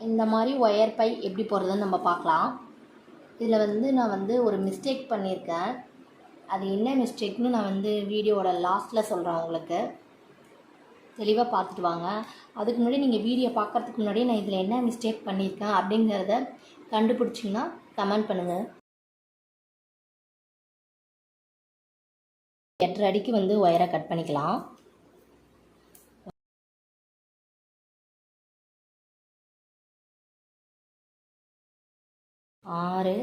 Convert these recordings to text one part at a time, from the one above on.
இந்த மாதிரி wire by எப்படி போடுறதுன்னு நம்ம பார்க்கலாம். இதில் வந்து நான் வந்து ஒரு மிஸ்டேக் பண்ணியிருக்கேன். அது என்ன மிஸ்டேக்னு நான் வந்து வீடியோவோட லாஸ்ட்டில் சொல்கிறேன் உங்களுக்கு. தெளிவாக பார்த்துட்டு வாங்க. அதுக்கு முன்னாடி நீங்கள் வீடியோ பார்க்குறதுக்கு முன்னாடி நான் இதில் என்ன மிஸ்டேக் பண்ணியிருக்கேன் அப்படிங்கிறத கண்டுபிடிச்சிங்கன்னா கமெண்ட் பண்ணுங்கள் எட்டரை அடிக்கு வந்து ஒயரை கட் பண்ணிக்கலாம். ஆறு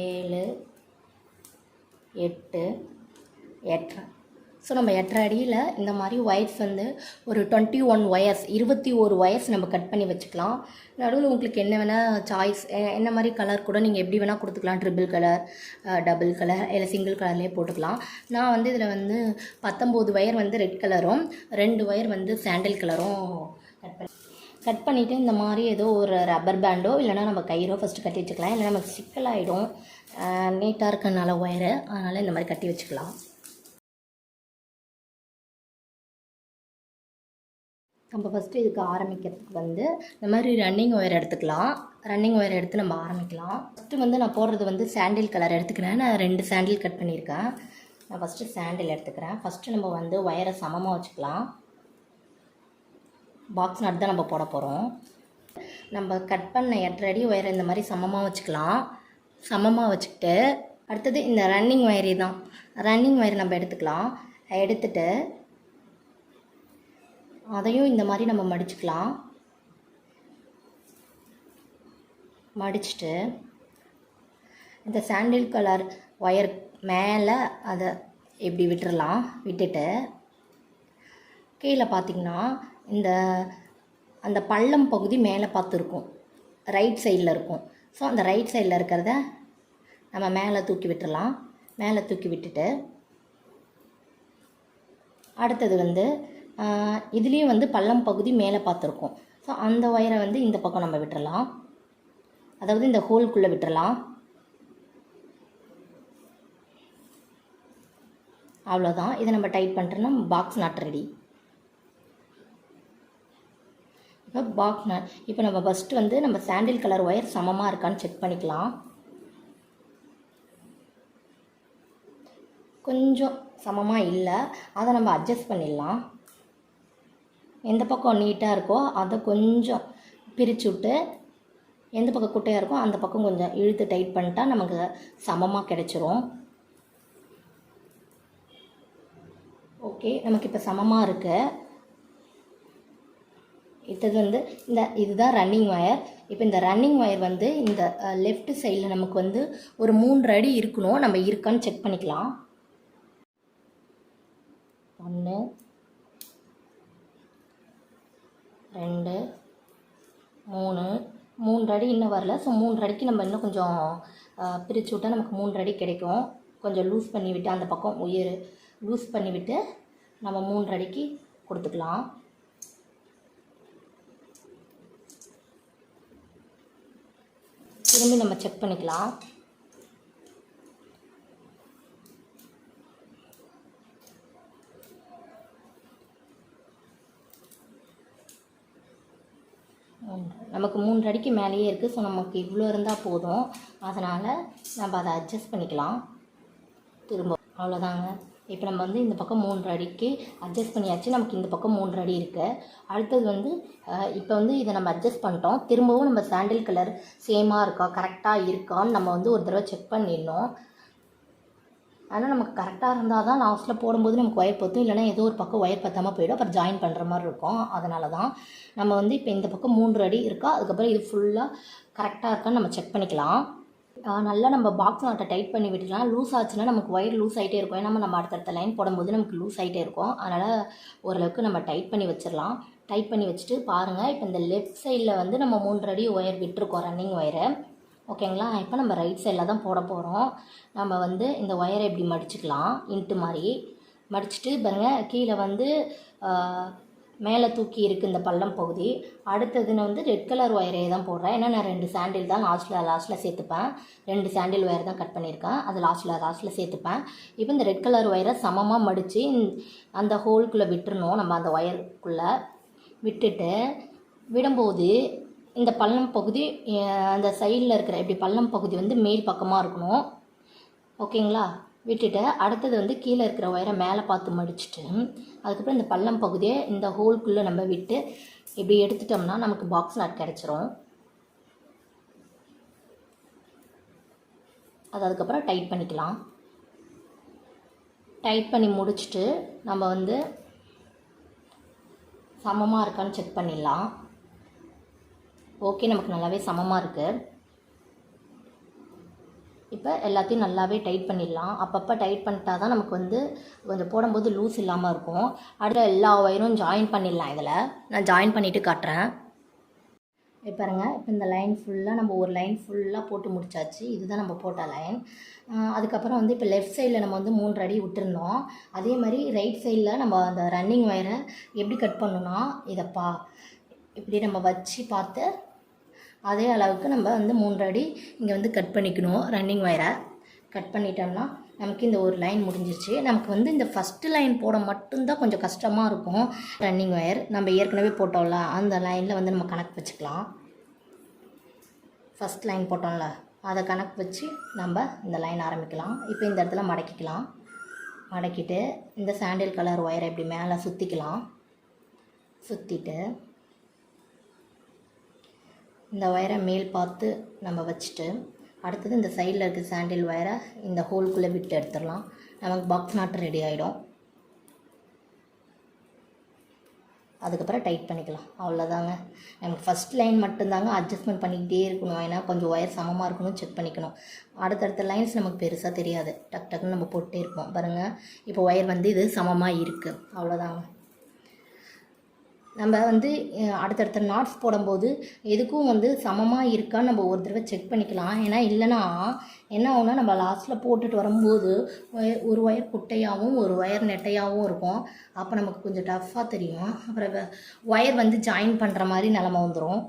ஏழு எட்டு எட்டரை. ஸோ நம்ம எட்டரை அடியில் இந்த மாதிரி ஒயர்ஸ் வந்து ஒரு டுவெண்ட்டி ஒன் ஒயர்ஸ் இருபத்தி ஒரு ஒயர்ஸ் நம்ம கட் பண்ணி வச்சுக்கலாம். நடுவில் உங்களுக்கு என்ன வேணால் சாய்ஸ் என்ன மாதிரி கலர் கூட நீங்கள் எப்படி வேணால் கொடுத்துக்கலாம். ட்ரிபிள் கலர் டபுள் கலர் இல்லை சிங்கிள் கலர்லேயே போட்டுக்கலாம். நான் வந்து இதில் வந்து பத்தொம்போது ஒயர் வந்து ரெட் கலரும் ரெண்டு ஒயர் வந்து சாண்டில் கலரும் கட் பண்ணி கட் பண்ணிவிட்டு இந்த மாதிரி ஏதோ ஒரு ரப்பர் பேண்டோ இல்லைனா நம்ம கயிறோ ஃபஸ்ட்டு கட்டி வச்சுக்கலாம். இல்லைனா நமக்கு சிக்கலாகிடும் நீட்டாக இருக்கனால ஒயரு அதனால் இந்த மாதிரி கட்டி வச்சுக்கலாம். நம்ம ஃபஸ்ட்டு இதுக்கு ஆரம்பிக்கிறதுக்கு வந்து இந்த மாதிரி ரன்னிங் ஒயர் எடுத்துக்கலாம். ரன்னிங் ஒயர் எடுத்து நம்ம ஆரம்பிக்கலாம். ஃபஸ்ட்டு வந்து நான் போடுறது வந்து சாண்டில் கலர் எடுத்துக்கிறேன். நான் ரெண்டு சாண்டில் கட் பண்ணியிருக்கேன். நான் ஃபஸ்ட்டு சாண்டில் எடுத்துக்கிறேன். ஃபஸ்ட்டு நம்ம வந்து ஒயரை சமமாக வச்சுக்கலாம். பாக்ஸ் நட் தான் நம்ம போட போகிறோம் நம்ம கட் பண்ண எட்டரை அடி ஒயரை இந்த மாதிரி சமமாக வச்சுக்கலாம். சமமாக வச்சுக்கிட்டு அடுத்தது இந்த ரன்னிங் ஒயரி தான். ரன்னிங் ஒயர் நம்ம எடுத்துக்கலாம். எடுத்துட்டு அதையும் இந்த மாதிரி நம்ம மடிச்சுக்கலாம். மடிச்சுட்டு இந்த சாண்டில் கலர் ஒயர் மேலே அதை இப்படி விட்டுறலாம். விட்டுட்டு கீழே பார்த்தீங்கன்னா இந்த அந்த பள்ளம் பகுதி மேலே பார்த்து இருக்கும் ரைட் சைடில் இருக்கும். ஸோ அந்த ரைட் சைடில் இருக்கிறத நம்ம மேலே தூக்கி விட்டுடலாம் மேலே தூக்கி விட்டுட்டு அடுத்தது வந்து இதுலேயும் வந்து பள்ளம் பகுதி மேலே பார்த்துருக்கோம். ஸோ அந்த ஒயரை வந்து இந்த பக்கம் நம்ம விட்டுடலாம் அதாவது இந்த ஹோல்குள்ளே விட்டுடலாம் அவ்வளோதான் இதை நம்ம டைட் பண்ணிட்டோம்னா பாக்ஸ் நாட் ரெடி இப்போ பாக்ஸ் இப்போ நம்ம ஃபஸ்ட்டு வந்து நம்ம சாண்டில் கலர் ஒயர் சமமாக இருக்கான்னு செக் பண்ணிக்கலாம். கொஞ்சம் சமமாக இல்லை. அதை நம்ம அட்ஜஸ்ட் பண்ணிடலாம். எந்த பக்கம் நீட்டாக இருக்கோ அதை கொஞ்சம் பிரித்து விட்டு எந்த பக்கம் குட்டையாக இருக்கோ அந்த பக்கம் கொஞ்சம் இழுத்து டைட் பண்ணிட்டா நமக்கு சமமாக கிடச்சிரும். ஓகே நமக்கு இப்போ சமமாக இருக்குது இது வந்து இந்த இதுதான் ரன்னிங் ஒயர் இப்போ இந்த ரன்னிங் ஒயர் வந்து இந்த லெஃப்ட் சைடில் நமக்கு வந்து ஒரு மூன்று அடி இருக்கணும். நம்ம இருக்கான்னு செக் பண்ணிக்கலாம். ஒன்று ரெண்டு மூணு. மூன்று அடி இன்னும் வரல. ஸோ மூன்று அடிக்கு நம்ம இன்னும் கொஞ்சம் பிரித்து விட்டால் நமக்கு மூன்று அடி கிடைக்கும். கொஞ்சம் லூஸ் பண்ணிவிட்டு அந்த பக்கம் உயர் லூஸ் பண்ணிவிட்டு நம்ம மூன்று அடிக்கு கொடுத்துக்கலாம். திரும்பி நம்ம செக் பண்ணிக்கலாம். நமக்கு மூன்று அடிக்கு மேலேயே இருக்குது ஸோ நமக்கு இவ்வளோ இருந்தால் போதும். அதனால் நம்ம அதை அட்ஜஸ்ட் பண்ணிக்கலாம். திரும்ப அவ்வளோதாங்க இப்போ நம்ம வந்து இந்த பக்கம் மூன்று அடிக்கு அட்ஜஸ்ட் பண்ணியாச்சு. நமக்கு இந்த பக்கம் மூன்று அடி இருக்குது அடுத்தது வந்து இப்போ வந்து இதை நம்ம அட்ஜஸ்ட் பண்ணிட்டோம். திரும்பவும் நம்ம சாண்டில் கலர் சேமாக இருக்கா கரெக்டாக இருக்கான்னு நம்ம வந்து ஒரு தடவை செக் பண்ணிடணும். ஆனால் நமக்கு கரெக்டாக இருந்தால் தான் லாஸ்ட்டில் போடும்போது நமக்கு ஒயர் பற்றும் இல்லைனா ஏதோ ஒரு பக்கம் ஒயர் பற்றாமல் போயிடும். அப்புறம் ஜாயின் பண்ணுற மாதிரி இருக்கும். அதனால தான் நம்ம வந்து இப்போ இந்த பக்கம் மூன்று அடி இருக்கா அதுக்கப்புறம் இது ஃபுல்லாக கரெக்டாக இருக்கான்னு நம்ம செக் பண்ணிக்கலாம். நல்லா நம்ம பாக்ஸ் நாட்டை டைட் பண்ணி விட்டுக்கலாம் லூஸ் ஆச்சுன்னா நமக்கு ஒயர் லூஸ் ஆகிட்டே இருக்கும். ஏன்னா நம்ம அடுத்தடுத்த லைன் போடும்போது நமக்கு லூஸ் ஆகிட்டே இருக்கும். அதனால் ஓரளவுக்கு நம்ம டைட் பண்ணி வச்சிடலாம். டைட் பண்ணி வச்சுட்டு பாருங்கள் இப்போ இந்த லெஃப்ட் சைடில் வந்து நம்ம மூன்றடி ஒயர் விட்டுருக்கோம் ரன்னிங் ஒயரை ஓகேங்களா இப்போ நம்ம ரைட் சைடில் தான் போட போகிறோம் நம்ம வந்து இந்த ஒயரை இப்படி மடிச்சுக்கலாம் இன்ட்டு மாதிரி. மடிச்சுட்டு பாருங்கள் கீழே வந்து மேலே தூக்கி இருக்குது இந்த பள்ளம் பகுதி. அடுத்தது நான் வந்து ரெட் கலர் ஒயரே தான் போடுறேன். ஏன்னா நான் ரெண்டு சாண்டில் தான் லாஸ்ட்டில் லாஸ்ட்டில் சேர்த்துப்பேன். ரெண்டு சாண்டில் ஒயர் தான் கட் பண்ணியிருக்கேன். அது லாஸ்ட்டில் லாஸ்ட்டில் சேர்த்துப்பேன். இப்போ இந்த ரெட் கலர் ஒயரை சமமாக மடித்து அந்த ஹோல்குள்ளே விட்டுருணும் நம்ம அந்த ஒயருக்குள்ளே விட்டுட்டு விடும்போது இந்த பள்ளம் பகுதி அந்த சைடில் இருக்கிற இப்படி பள்ளம் பகுதி வந்து மேல் பக்கமாக இருக்கணும். ஓகேங்களா? விட்டுட்டு அடுத்தது வந்து கீழே இருக்கிற ஒயரை மேலே பார்த்து மடிச்சுட்டு அதுக்கப்புறம் இந்த பள்ளம் பகுதியை இந்த ஹோல்குள்ளே நம்ம விட்டு இப்படி எடுத்துட்டோம்னா நமக்கு பாக்ஸ் நாட் கிடச்சிரும். அது அதுக்கப்புறம் டைட் பண்ணிக்கலாம். டைட் பண்ணி முடிச்சுட்டு நம்ம வந்து சமமாக இருக்கான்னு செக் பண்ணிடலாம். ஓகே நமக்கு நல்லாவே சமமாக இருக்குது இப்போ எல்லாத்தையும் நல்லாவே டைட் பண்ணிடலாம். அப்பப்போ டைட் பண்ணிட்டா தான் நமக்கு வந்து கொஞ்சம் போடும்போது லூஸ் இல்லாமல் இருக்கும். அடுத்த எல்லா ஒயரும் ஜாயின் பண்ணிடலாம் இதில். நான் ஜாயின் பண்ணிவிட்டு காட்டுறேன். இப்போ பாருங்க இப்போ இந்த லைன் ஃபுல்லாக நம்ம ஒரு லைன் ஃபுல்லாக போட்டு முடிச்சாச்சு. இதுதான் நம்ம போட்ட லைன் அதுக்கப்புறம் வந்து இப்போ லெஃப்ட் சைடில் நம்ம வந்து மூன்று அடி விட்டுருந்தோம். அதே மாதிரி ரைட் சைடில் நம்ம அந்த ரன்னிங் ஒயரை எப்படி கட் பண்ணணும்னா இதை பா இப்படி நம்ம வச்சு பார்த்து அதே அளவுக்கு நம்ம வந்து மூன்று அடி இங்கே வந்து கட் பண்ணிக்கணும் ரன்னிங் ஒயரை கட் பண்ணிட்டோம்னா நமக்கு இந்த ஒரு லைன் முடிஞ்சிருச்சு. நமக்கு வந்து இந்த ஃபஸ்ட்டு லைன் போட மட்டும்தான் கொஞ்சம் கஷ்டமாக இருக்கும். ரன்னிங் ஒயர் நம்ம ஏற்கனவே போட்டோம்ல அந்த லைனில் வந்து நம்ம கணக்கு வச்சுக்கலாம். ஃபஸ்ட் லைன் போட்டோம்ல அதை கணக்கு வச்சு நம்ம இந்த லைன் ஆரம்பிக்கலாம். இப்போ இந்த இடத்துல மடக்கிக்கலாம். மடக்கிட்டு இந்த சாண்டில் கலர் ஒயரை இப்படி மேலே சுற்றிக்கலாம் சுற்றிட்டு இந்த ஒயரை மேல் பார்த்து நம்ம வச்சுட்டு அடுத்தது இந்த சைடில் இருக்க சாண்டில் ஒயரை இந்த ஹோல்குள்ளே விட்டு எடுத்துடலாம். நமக்கு பாக்ஸ் நாட் ரெடி ஆகிடும் அதுக்கப்புறம் டைட் பண்ணிக்கலாம். அவ்வளோதாங்க நமக்கு ஃபஸ்ட் லைன் மட்டும்தாங்க அட்ஜஸ்ட்மெண்ட் பண்ணிக்கிட்டே இருக்கணும். ஏன்னா கொஞ்சம் ஒயர் சமமாக இருக்கணும் செக் பண்ணிக்கணும். அடுத்தடுத்த லைன்ஸ் நமக்கு பெருசாக தெரியாது. டக் டக்குன்னு நம்ம போட்டே இருப்போம். பாருங்கள் இப்போ ஒயர் வந்து இது சமமாக இருக்குது அவ்வளோதாங்க நம்ம வந்து அடுத்தடுத்த நாட்ஸ் போடும்போது எதுக்கும் வந்து சமமாக இருக்கான்னு நம்ம ஒரு தடவை செக் பண்ணிக்கலாம். ஏன்னா இல்லைன்னா என்ன ஆகும்னா நம்ம லாஸ்ட்டில் போட்டுட்டு வரும்போது ஒரு ஒயர் குட்டையாகவும் ஒரு ஒயர் நெட்டையாகவும் இருக்கும். அப்போ நமக்கு கொஞ்சம் டஃப்பாக தெரியும். அப்புறம் ஒயர் வந்து ஜாயின் பண்ணுற மாதிரி நிலம வந்துடும்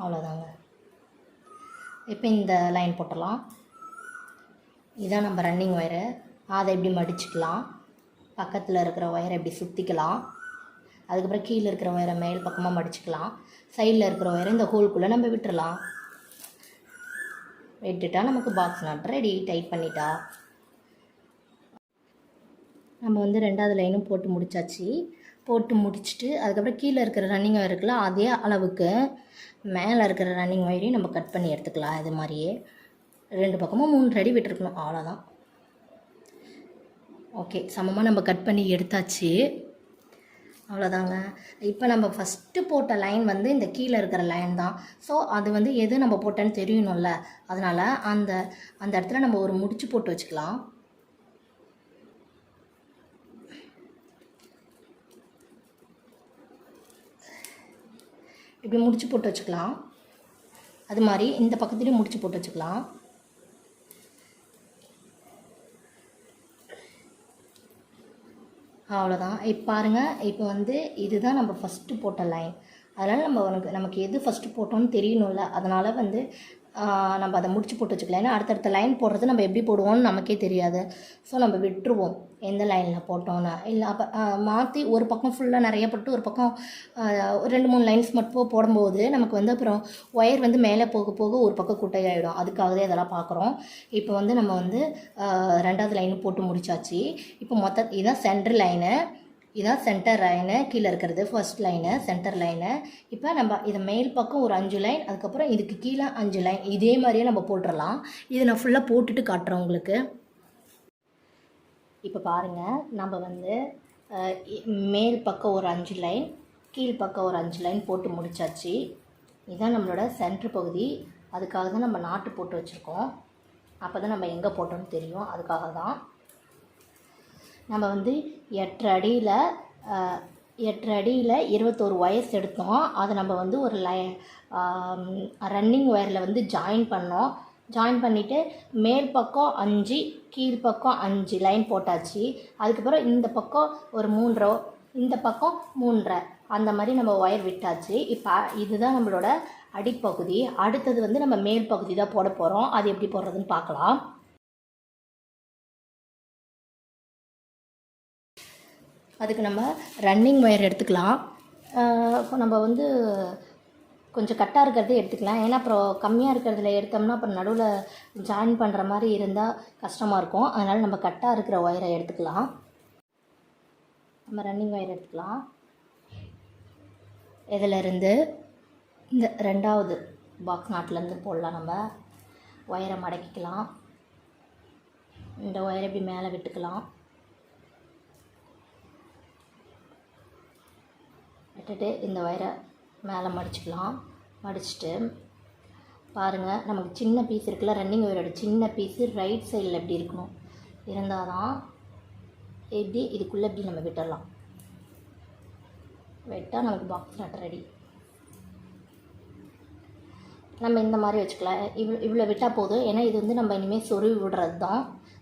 அவ்வளோதாங்க இப்போ இந்த லைன் போட்டலாம் இதான் நம்ம ரன்னிங் ஒயரு அதை இப்படி மடிச்சுக்கலாம். பக்கத்தில் இருக்கிற ஒயரை இப்படி சுற்றிக்கலாம் அதுக்கப்புறம் கீழே இருக்கிற ஒயரை மேல் பக்கமாக மடிச்சுக்கலாம். சைடில் இருக்கிற ஒயரை இந்த ஹோல்குள்ளே நம்ம விட்டுறலாம். விட்டுட்டா நமக்கு பாக்ஸ் நாட் ரெடி டைட் பண்ணிட்டா. நம்ம வந்து ரெண்டாவது லைனும் போட்டு முடிச்சாச்சு. போட்டு முடிச்சுட்டு அதுக்கப்புறம் கீழே இருக்கிற ரன்னிங் ஒயர் இருக்குல்ல அதே அளவுக்கு மேலே இருக்கிற ரன்னிங் ஒயரையும் நம்ம கட் பண்ணி எடுத்துக்கலாம். இது மாதிரியே. ரெண்டு பக்கமும் மூணு அடி விட்டுருக்கணும். அவ்வளோதான் ஓகே சமமாக நம்ம கட் பண்ணி எடுத்தாச்சு. அவ்வளோதாங்க இப்போ நம்ம ஃபஸ்ட்டு போட்ட லைன் வந்து இந்த கீழே இருக்கிற லைன் தான். ஸோ அது வந்து எது நம்ம போட்டேன்னு தெரியணும்ல. அதனால் அந்த அந்த இடத்துல நம்ம ஒரு முடிச்சு போட்டு வச்சுக்கலாம். இப்படி முடிச்சு போட்டு வச்சுக்கலாம். அது மாதிரி இந்த பக்கத்துலேயும் முடிச்சு போட்டு வச்சுக்கலாம். அவ்வளோதான் இப்போ பாருங்கள் இப்போ வந்து இதுதான் நம்ம ஃபஸ்ட்டு போட்ட லைன் அதனால் நம்ம உனக்கு நமக்கு எது ஃபஸ்ட்டு போட்டோம்னு தெரியணும்ல அதனால் வந்து நம்ம அதை முடிச்சு போட்டு வச்சுக்கலாம் ஏன்னா அடுத்தடுத்த லைன் போடுறது நம்ம எப்படி போடுவோம்னு நமக்கே தெரியாது. ஸோ நம்ம விட்டுருவோம். எந்த லைனில் போட்டோன்னு இல்லை அப்போ மாற்றி ஒரு பக்கம் ஃபுல்லாக நிறைய போட்டு ஒரு பக்கம் ஒரு ரெண்டு மூணு லைன்ஸ் மட்டும் போடும்போது நமக்கு வந்து அப்புறம் ஒயர் வந்து மேலே போக போக ஒரு பக்கம் குட்டையாயிடும். அதுக்காகவே அதெல்லாம் பார்க்குறோம். இப்போ வந்து நம்ம வந்து ரெண்டாவது லைன் போட்டு முடிச்சாச்சு. இப்போ மொத்த இதுதான் சென்ட்ரு லைனு இதான் சென்டர் லைனு கீழே இருக்கிறது ஃபர்ஸ்ட் லைனு சென்டர் லைனு இப்போ நம்ம இதை மேல் பக்கம் ஒரு அஞ்சு லைன் அதுக்கப்புறம் இதுக்கு கீழே அஞ்சு லைன் இதே மாதிரியே நம்ம போட்டுடலாம் இது நான் ஃபுல்லாக போட்டுட்டு காட்டுறேன் உங்களுக்கு. இப்போ பாருங்கள் நம்ம வந்து மேல் பக்கம் ஒரு அஞ்சு லைன் கீழ் பக்கம் ஒரு அஞ்சு லைன் போட்டு முடிச்சாச்சு. இதுதான் நம்மளோட சென்ட்ரு பகுதி. அதுக்காக தான் நம்ம நாட்டு போட்டு வச்சுருக்கோம். அப்போ தான் நம்ம எங்கே போட்டோம்னு தெரியும். அதுக்காக தான். நம்ம வந்து எட்டு அடியில் எட்டு அடியில் இருபத்தோரு ஒயர்ஸ் எடுத்தோம். அதை நம்ம வந்து ஒரு லை ரன்னிங் ஒயரில் வந்து ஜாயின் பண்ணோம். ஜாயின் பண்ணிவிட்டு மேல் பக்கம் அஞ்சு கீழ் பக்கம் அஞ்சு லைன் போட்டாச்சு. அதுக்கப்புறம் இந்த பக்கம் ஒரு மூன்றரை இந்த பக்கம் மூன்றரை அந்த மாதிரி நம்ம ஒயர் விட்டாச்சு. இப்போ இதுதான் நம்மளோட அடிப்பகுதி. அடுத்தது வந்து நம்ம மேல் பகுதி தான் போட போகிறோம் அது எப்படி போடுறதுன்னு பார்க்கலாம். அதுக்கு நம்ம ரன்னிங் ஒயர் எடுத்துக்கலாம். இப்போ நம்ம வந்து கொஞ்சம் கட்டாக இருக்கிறதே எடுத்துக்கலாம். ஏன்னா அப்புறம் கம்மியாக இருக்கிறதுல எடுத்தோம்னா அப்புறம் நடுவில் ஜாயின் பண்ணுற மாதிரி இருந்தால் கஷ்டமாக இருக்கும். அதனால் நம்ம கட்டாக இருக்கிற ஒயரை எடுத்துக்கலாம். நம்ம ரன்னிங் ஒயர் எடுத்துக்கலாம். இதிலிருந்து இந்த ரெண்டாவது பாக்ஸ் நாட்டிலேருந்து போடலாம் நம்ம. ஒயரை மடக்கிக்கலாம். இந்த ஒயரை இப்படி மேலே விட்டுக்கலாம். விட்டுட்டு இந்த ஒயரை மேலே மடிச்சுக்கலாம். மடிச்சுட்டு பாருங்கள் நமக்கு சின்ன பீஸ் இருக்குல்ல ரன்னிங் ஒயரோட சின்ன பீஸு ரைட் சைடில் எப்படி இருக்கணும்? இருந்தால் தான் எப்படி இதுக்குள்ளே எப்படி நம்ம விட்டுடலாம் வெட்டால் நமக்கு பாக்ஸ் நட் ரெடி நம்ம இந்த மாதிரி வச்சுக்கலாம். இவ்வளோ இவ்வளோ விட்டால் போதும். ஏன்னா இது வந்து நம்ம இனிமேல் சொருவி விடுறது தான்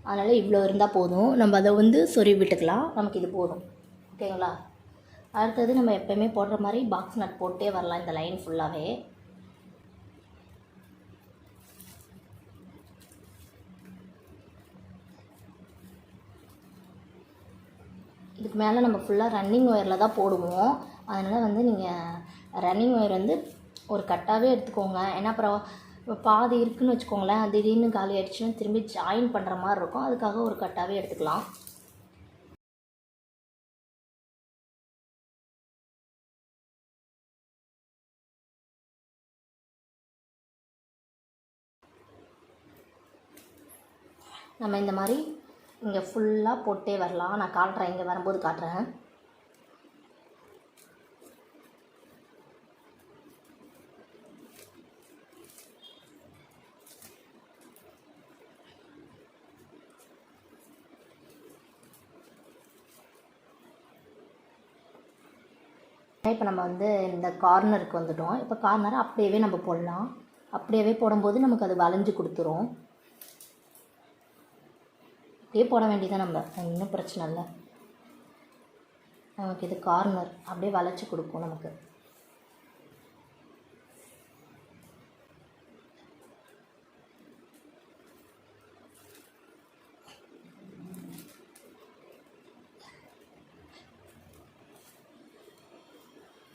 அதனால் இவ்வளோ இருந்தால் போதும். நம்ம அதை வந்து சொருவி விட்டுக்கலாம். நமக்கு இது போதும். ஓகேங்களா? அடுத்தது நம்ம எப்போயுமே போடுற மாதிரி பாக்ஸ் நட் போட்டே வரலாம் இந்த லைன் ஃபுல்லாகவே இதுக்கு மேலே நம்ம ஃபுல்லாக ரன்னிங் ஒயரில் தான் போடுவோம். அதனால் வந்து நீங்கள் ரன்னிங் ஒயர் வந்து ஒரு கட்டாகவே எடுத்துக்கோங்க. ஏன்னா அப்புறம் இப்போ பாதி இருக்குதுன்னு வச்சுக்கோங்களேன் திடீர்னு காலி ஆயிடுச்சுன்னா திரும்பி ஜாயின் பண்ணுற மாதிரி இருக்கும். அதுக்காக ஒரு கட்டாகவே எடுத்துக்கலாம். நம்ம இந்த மாதிரி இங்கே ஃபுல்லாக போட்டே வரலாம். நான் காட்டுறேன். இங்கே வரும்போது காட்டுறேன். இப்போ நம்ம வந்து இந்த கார்னருக்கு வந்துட்டோம். இப்போ கார்னரை அப்படியே நம்ம போடலாம். அப்படியே போடும்போது நமக்கு அது வளைஞ்சு கொடுத்துரும். அப்படியே போட வேண்டியதான் நம்ம. ஒன்றும் பிரச்சனை இல்லை. நமக்கு இது கார்னர் அப்படியே வளைச்சி கொடுக்கும் நமக்கு.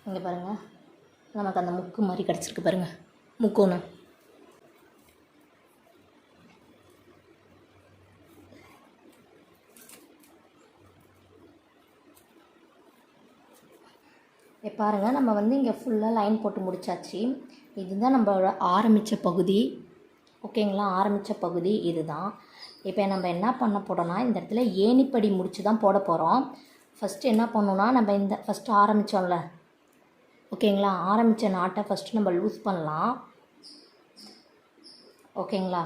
இங்கே பாருங்கள் நமக்கு அந்த முக்கு மாதிரி கிடச்சிருக்கு பாருங்கள் முக்கோணம் இப்போ பாருங்கள் நம்ம வந்து இங்கே ஃபுல்லாக லைன் போட்டு முடிச்சாச்சு. இதுதான் நம்மளோட ஆரம்பித்த பகுதி. ஓகேங்களா ஆரம்பித்த பகுதி இதுதான். இப்போ நம்ம என்ன பண்ண போகிறோம்னா இந்த இடத்துல ஏணிப்படி முடித்து தான் போட போகிறோம் ஃபஸ்ட்டு என்ன பண்ணணும்னா நம்ம இந்த ஃபஸ்ட்டு ஆரம்பித்தோம்ல ஓகேங்களா ஆரம்பித்த நாட்டை ஃபஸ்ட்டு நம்ம லூஸ் பண்ணலாம். ஓகேங்களா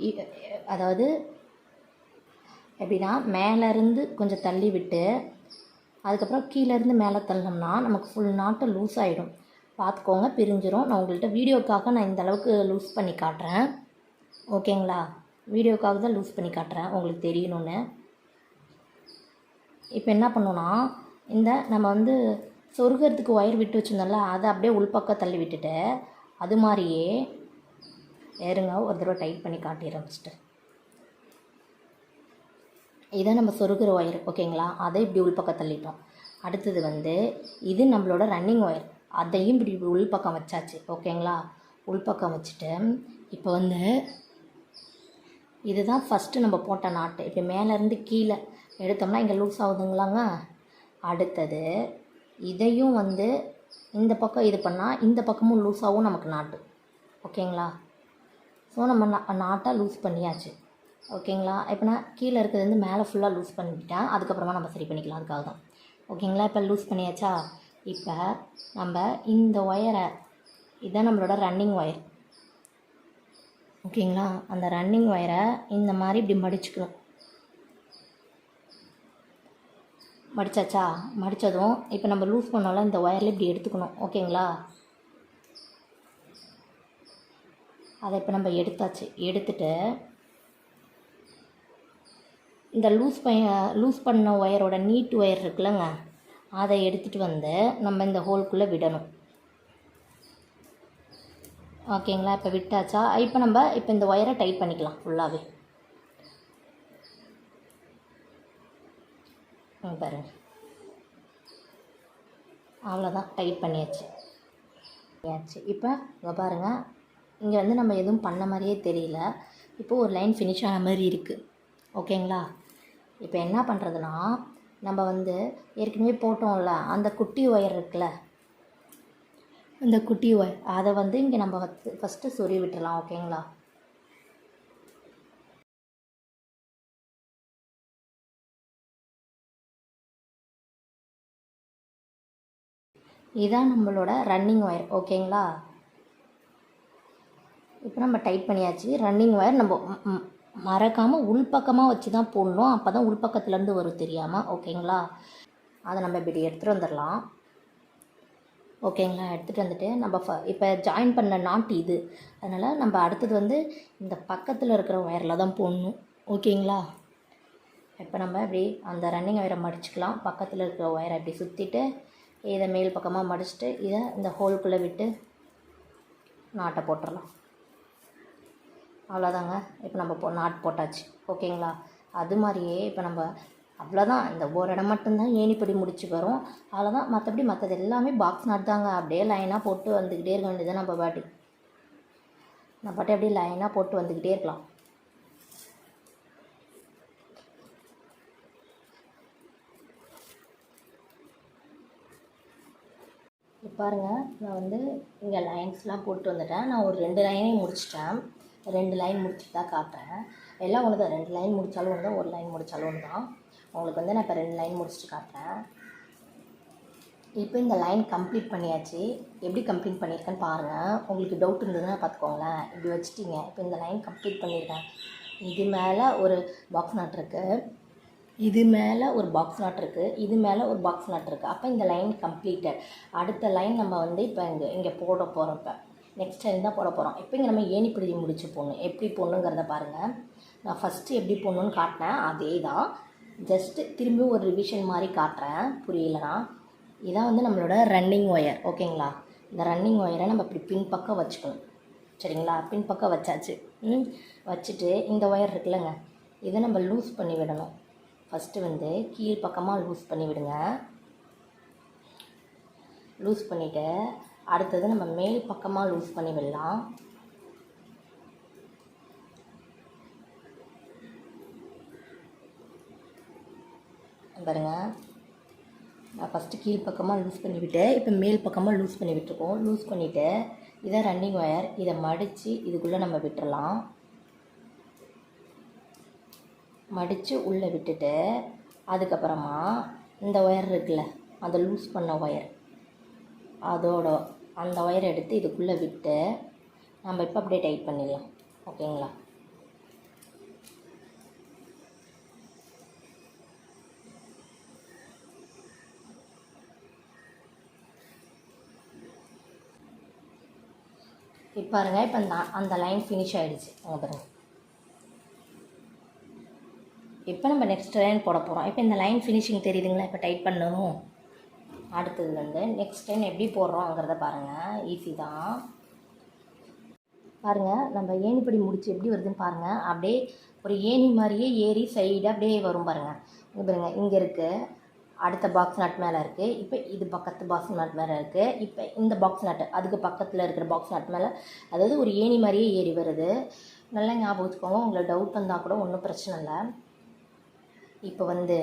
இ- அதாவது எப்படின்னா மேலேருந்து கொஞ்சம் தள்ளி விட்டு அதுக்கப்புறம் கீழேருந்து மேலே தள்ளோம்னா நமக்கு ஃபுல் நாட்டு லூஸ் ஆகிடும் பார்த்துக்கோங்க பிரிஞ்சிரும். நான் உங்கள்கிட்ட வீடியோக்காக நான் இந்த அளவுக்கு லூஸ் பண்ணி காட்டுறேன். ஓகேங்களா? வீடியோக்காக தான் லூஸ் பண்ணி காட்டுறேன் உங்களுக்கு தெரியணும்னு. இப்போ என்ன பண்ணோன்னா இந்த நம்ம வந்து சொருகிறதுக்கு ஒயர் விட்டு வச்சுருந்தோம்ல அதை அப்படியே உள்பக்கம் தள்ளி விட்டுட்டு அது மாதிரியே ஏறுங்க ஒரு தடவை டைட் பண்ணி காட்டிடுறேன் ஃபஸ்ட்டு இதை நம்ம சொருகிற ஒயர் ஓகேங்களா அதை இப்படி உள்பக்கம் தள்ளிட்டோம். அடுத்தது வந்து இது நம்மளோட ரன்னிங் ஒயர் அதையும் இப்படி உள்பக்கம் வச்சாச்சு ஓகேங்களா உள்பக்கம் வச்சுட்டு இப்போ வந்து இதுதான் ஃபஸ்ட்டு நம்ம போட்ட நாட்டு. இப்போ மேலேருந்து கீழே எடுத்தோம்னா இங்கே லூஸ் ஆகுதுங்களாங்க? அடுத்தது இதையும் வந்து இந்த பக்கம் இது பண்ணால் இந்த பக்கமும் லூஸாகவும் நமக்கு நாட்டு. ஓகேங்களா ஸோ நம்ம நா நாட்டாக லூஸ் பண்ணியாச்சு. ஓகேங்களா? இப்போ நான் கீழே இருக்கிறது வந்து மேலே ஃபுல்லாக லூஸ் பண்ணிட்டேன். அதுக்கப்புறமா நம்ம சரி பண்ணிக்கலாம். அதுக்காக தான் ஓகேங்களா? இப்போ லூஸ் பண்ணியாச்சா? இப்போ நம்ம இந்த ஒயரை இதுதான் நம்மளோட ரன்னிங் ஒயர் ஓகேங்களா? அந்த ரன்னிங் ஒயரை இந்த மாதிரி இப்படி மடிச்சுக்கணும். மடித்தாச்சா மடித்ததும் இப்போ நம்ம லூஸ் பண்ணோம்ல இந்த ஒயரில் இப்படி எடுத்துக்கணும். ஓகேங்களா? அதை இப்போ நம்ம எடுத்தாச்சு. எடுத்துட்டு இந்த லூஸ் பைய லூஸ் பண்ண ஒயரோட நீட் ஒயர் இருக்குல்லங்க. அதை எடுத்துகிட்டு வந்து நம்ம இந்த ஹோல்குள்ளே விடணும். ஓகேங்களா? இப்போ விட்டாச்சா? இப்போ நம்ம இப்போ இந்த ஒயரை டைட் பண்ணிக்கலாம் ஃபுல்லாகவே பாருங்க. அவ்வளோதான் டைட் பண்ணியாச்சு. பண்ணியாச்சு. இப்போ இங்கே பாருங்கள் இங்கே வந்து நம்ம எதுவும் பண்ண மாதிரியே தெரியல. இப்போ ஒரு லைன் ஃபினிஷ் ஆன மாதிரி இருக்குது ஓகேங்களா? இப்போ என்ன பண்ணுறதுனா நம்ம வந்து ஏற்கனவே போட்டோம்ல அந்த குட்டி ஒயர் இருக்குல்ல? அந்த குட்டி ஒயர். அதை வந்து இங்கே நம்ம வந்து ஃபஸ்ட்டு சொறி விட்டுறலாம் ஓகேங்களா? இதான் நம்மளோட ரன்னிங் ஒயர் ஓகேங்களா? இப்போ நம்ம டைட் பண்ணியாச்சு. ரன்னிங் ஒயர் நம்ம மறக்காமல் உள்பக்கமாக வச்சு தான் போடணும். அப்போ தான் உள்பக்கத்துலேருந்து வரும் தெரியாமல் ஓகேங்களா? அதை நம்ம இப்படி எடுத்துகிட்டு வந்துடலாம். ஓகேங்களா? எடுத்துகிட்டு வந்துட்டு நம்ம ஃப இப்போ ஜாயின் பண்ண நாட் இது. அதனால் நம்ம அடுத்தது வந்து இந்த பக்கத்தில் இருக்கிற ஒயரில் தான் போடணும். ஓகேங்களா? இப்போ நம்ம இப்படி அந்த ரன்னிங் ஒயரை மடிச்சுக்கலாம். பக்கத்தில் இருக்கிற ஒயரை இப்படி சுற்றிட்டு இதை மேல் பக்கமாக மடிச்சுட்டு இதை இந்த ஹோல்குள்ளே விட்டு நாட்டை போட்டுடலாம். அவ்வளோதாங்க. இப்போ நம்ம போ நாட் போட்டாச்சு. ஓகேங்களா? அது மாதிரியே இப்போ நம்ம அவ்வளோதான். இந்த ஒரு இடம் மட்டும்தான் ஏணிப்படி முடிச்சு வரும். அவ்வளோதான். மற்றபடி மற்றது எல்லாமே பாக்ஸ் நாட் தாங்க. அப்படியே லைனாக போட்டு வந்துக்கிட்டே இருக்க வேண்டியது நம்ம பாட்டி. நம்ம பாட்டி அப்படியே லைனாக போட்டு வந்துக்கிட்டே இருக்கலாம். பாருங்கள் பாருங்க. நான் வந்து இங்கே லைன்ஸ்லாம் போட்டு வந்துட்டேன். நான் ஒரு ரெண்டு லைனையும் முடிச்சிட்டேன். ரெண்டு லைன் முடிச்சுட்டு தான் காட்டுறேன். எல்லாம் ஒன்று தான் ரெண்டு லைன் முடித்தாலும் ஒன்று தான் ஒரு லைன் முடித்தாலும் ஒன்று தான் உங்களுக்கு வந்து நான் இப்போ ரெண்டு லைன் முடிச்சுட்டு காட்டுறேன். இப்போ இந்த லைன் கம்ப்ளீட் பண்ணியாச்சு. எப்படி கம்ப்ளீட் பண்ணியிருக்கேன்னு பாருங்கள் உங்களுக்கு டவுட் இருந்ததுன்னா பார்த்துக்கோங்களேன். இப்படி வச்சுட்டீங்க. இப்போ இந்த லைன் கம்ப்ளீட் பண்ணியிருக்கேன். இது மேலே ஒரு பாக்ஸ் நாட் இருக்குது இது மேலே ஒரு பாக்ஸ் நாட் இருக்குது இது மேலே ஒரு பாக்ஸ் நாட் இருக்குது அப்போ இந்த லைன் கம்ப்ளீட்டட் அடுத்த லைன் நம்ம வந்து இப்போ இங்கே இங்கே போட போகிறோம் இப்போ. நெக்ஸ்ட் லைன் தான் போட போகிறோம் இப்போ இங்கே நம்ம ஏணி முடிச்சு போடணும்? எப்படி போடணுங்கிறத பாருங்கள் நான் ஃபஸ்ட்டு எப்படி போடணுன்னு காட்டினேன். அதே தான் ஜஸ்ட்டு திரும்பி ஒரு ரிவிஷன் மாதிரி காட்டுறேன். புரியலனா? இதான் வந்து நம்மளோட ரன்னிங் ஒயர் ஓகேங்களா? இந்த ரன்னிங் ஒயரை நம்ம இப்படி பின்பக்கம் வச்சுக்கணும். சரிங்களா? பின்பக்கம் வச்சாச்சு. ம்? வச்சுட்டு இந்த ஒயர் இருக்குல்லங்க. இதை நம்ம லூஸ் பண்ணி விடணும். ஃபஸ்ட்டு வந்து கீழ் பக்கமாக லூஸ் பண்ணி விடுங்க. லூஸ் பண்ணிவிட்டு அடுத்தது நம்ம மேல் பக்கமாக லூஸ் பண்ணி விடலாம். பாருங்க. நான் ஃபஸ்ட்டு கீழ் பக்கமாக லூஸ் பண்ணிவிட்டு இப்போ மேல் பக்கமாக லூஸ் பண்ணி விட்டுருக்கோம். லூஸ் பண்ணிவிட்டு இதை ரன்னிங் ஒயர் இதை மடித்து இதுக்குள்ளே நம்ம விட்டுறலாம். மடித்து உள்ளே விட்டுட்டு அதுக்கப்புறமா இந்த ஒயர் இருக்குல்ல அதை லூஸ் பண்ண ஒயர் அதோட அந்த ஒயரை எடுத்து இதுக்குள்ளே விட்டு நம்ம இப்போ அப்படியே டைட் பண்ணிடலாம். ஓகேங்களா? இப்போ பாருங்க இப்போ அந்த அந்த லைன் ஃபினிஷ் ஆகிடுச்சு அங்கே பாருங்க. இப்போ நம்ம நெக்ஸ்ட் லைன் போட போகிறோம் இப்போ இந்த லைன் ஃபினிஷிங் தெரியுதுங்களா? இப்போ டைட் பண்ணணும். அடுத்ததுலேருந்து நெக்ஸ்ட் டைம் எப்படி போடுறோங்கிறத பாருங்கள் ஈஸி தான். பாருங்கள் நம்ம ஏணிப்படி முடிச்சு எப்படி வருதுன்னு பாருங்கள் அப்படியே ஒரு ஏணி மாதிரியே ஏறி சைடாக அப்படியே வரும் பாருங்கள் இங்கே பாருங்கள் இங்கே இருக்குது அடுத்த பாக்ஸ் நட் மேலே இருக்குது இப்போ இது பக்கத்து பாக்ஸ் நட் மேலே இருக்குது இப்போ இந்த பாக்ஸ் நட்டு அதுக்கு பக்கத்தில் இருக்கிற பாக்ஸ் நட் மேலே அதாவது ஒரு ஏணி மாதிரியே ஏறி வருது. நல்லா ஞாபகம் வச்சுக்கோங்க. உங்களுக்கு டவுட் வந்தால் கூட ஒன்றும் பிரச்சனை இல்லை. இப்போ வந்து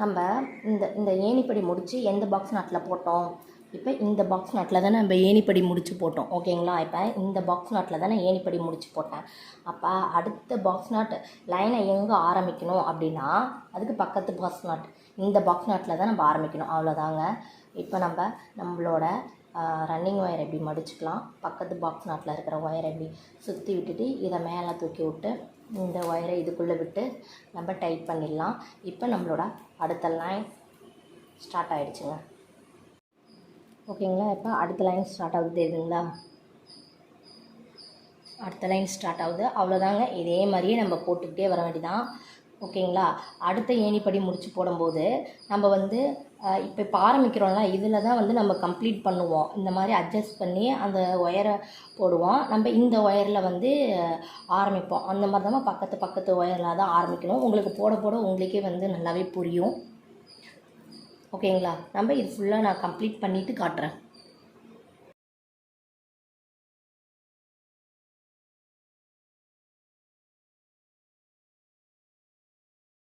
நம்ம இந்த இந்த ஏணிப்படி முடித்து எந்த பாக்ஸ் நாட்டில் போட்டோம்? இப்போ இந்த பாக்ஸ் நாட்டில் தானே நம்ம ஏணிப்படி முடிச்சு போட்டோம். ஓகேங்களா இப்போ இந்த பாக்ஸ் நாட்டில் தானே ஏணிப்படி முடிச்சு போட்டேன். அப்போ அடுத்த பாக்ஸ் நாட் லைனை எங்கே ஆரம்பிக்கணும் அப்படின்னா அதுக்கு பக்கத்து பாக்ஸ் நாட் இந்த பாக்ஸ் நாட்டில் தான் நம்ம ஆரம்பிக்கணும். அவ்வளோதாங்க. இப்போ நம்ம நம்மளோட ரன்னிங் ஒயர் எப்படி மடிச்சுக்கலாம்? பக்கத்து பாக்ஸ் நாட்டில் இருக்கிற ஒயர் எப்படி சுற்றி விட்டுட்டு இதை மேலே தூக்கி விட்டு இந்த ஒயரை இதுக்குள்ளே விட்டு நம்ம டைட் பண்ணிடலாம். இப்போ நம்மளோட அடுத்த லைன் ஸ்டார்ட் ஆகிடுச்சுங்க ஓகேங்களா? இப்போ அடுத்த லைன் ஸ்டார்ட் ஆகுது தெரியுதுங்களா? அடுத்த லைன் ஸ்டார்ட் ஆகுது. அவ்வளோதாங்க இதே மாதிரியே நம்ம போட்டுக்கிட்டே வர வேண்டியதான் ஓகேங்களா? அடுத்த ஏணிப்படி முடிச்சு போடும்போது நம்ம வந்து இப்போ இப்போ ஆரம்பிக்கிறோம்னா இதில் தான் வந்து நம்ம கம்ப்ளீட் பண்ணுவோம். இந்த மாதிரி அட்ஜஸ்ட் பண்ணி அந்த ஒயரை போடுவோம். நம்ம இந்த ஒயரில் வந்து ஆரம்பிப்போம். அந்த மாதிரி தான் பக்கத்து பக்கத்து ஒயரில் தான் ஆரம்பிக்கணும். உங்களுக்கு போட போட உங்களுக்கே வந்து நல்லாவே புரியும். ஓகேங்களா? நம்ம இது ஃபுல்லாக நான் கம்ப்ளீட் பண்ணிவிட்டு காட்டுறேன்.